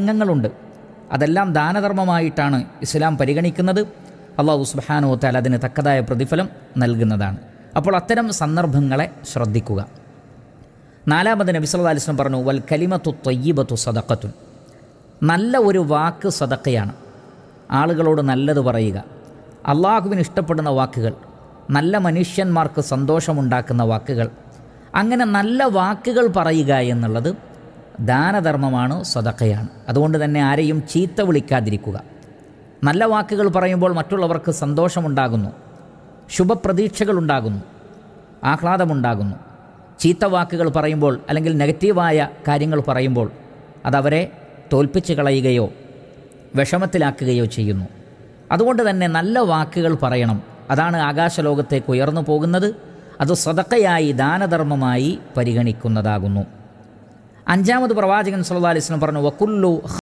രംഗങ്ങളുണ്ട് അതെല്ലാം ദാനധർമ്മമായിട്ടാണ് ഇസ്ലാം പരിഗണിക്കുന്നത്. അള്ളാഹു സുബാനോ താൽ അതിന് തക്കതായ പ്രതിഫലം നൽകുന്നതാണ്. അപ്പോൾ അത്തരം സന്ദർഭങ്ങളെ ശ്രദ്ധിക്കുക. നാലാമത് നബി അലൈഹി പറഞ്ഞു വൽ കലിമത്തു തൊയ്യബത്തു സദക്കത്തു നല്ല ഒരു വാക്ക് സദക്കയാണ് ആളുകളോട് നല്ലത് പറയുക. അള്ളാഹുവിന് ഇഷ്ടപ്പെടുന്ന വാക്കുകൾ നല്ല മനുഷ്യന്മാർക്ക് സന്തോഷമുണ്ടാക്കുന്ന വാക്കുകൾ അങ്ങനെ നല്ല വാക്കുകൾ പറയുക എന്നുള്ളത് ദാനധർമ്മമാണ് സ്വതക്കയാണ്. അതുകൊണ്ട് തന്നെ ആരെയും ചീത്ത വിളിക്കാതിരിക്കുക. നല്ല വാക്കുകൾ പറയുമ്പോൾ മറ്റുള്ളവർക്ക് സന്തോഷമുണ്ടാകുന്നു. ശുഭപ്രതീക്ഷകളുണ്ടാകുന്നു. ആഹ്ലാദമുണ്ടാകുന്നു. ചീത്ത വാക്കുകൾ പറയുമ്പോൾ അല്ലെങ്കിൽ നെഗറ്റീവായ കാര്യങ്ങൾ പറയുമ്പോൾ അതവരെ തോൽപ്പിച്ച് കളയുകയോ വിഷമത്തിലാക്കുകയോ ചെയ്യുന്നു. അതുകൊണ്ട് തന്നെ നല്ല വാക്കുകൾ പറയണം. അതാണ് ആകാശലോകത്തേക്ക് ഉയർന്നു പോകുന്നത്. അത് സ്വതക്കയായി ദാനധർമ്മമായി പരിഗണിക്കുന്നതാകുന്നു. അഞ്ചാമത് പ്രവാചകൻ സല്ലല്ലാഹു അലിസ്ലം പറഞ്ഞു വക്കുല്ലു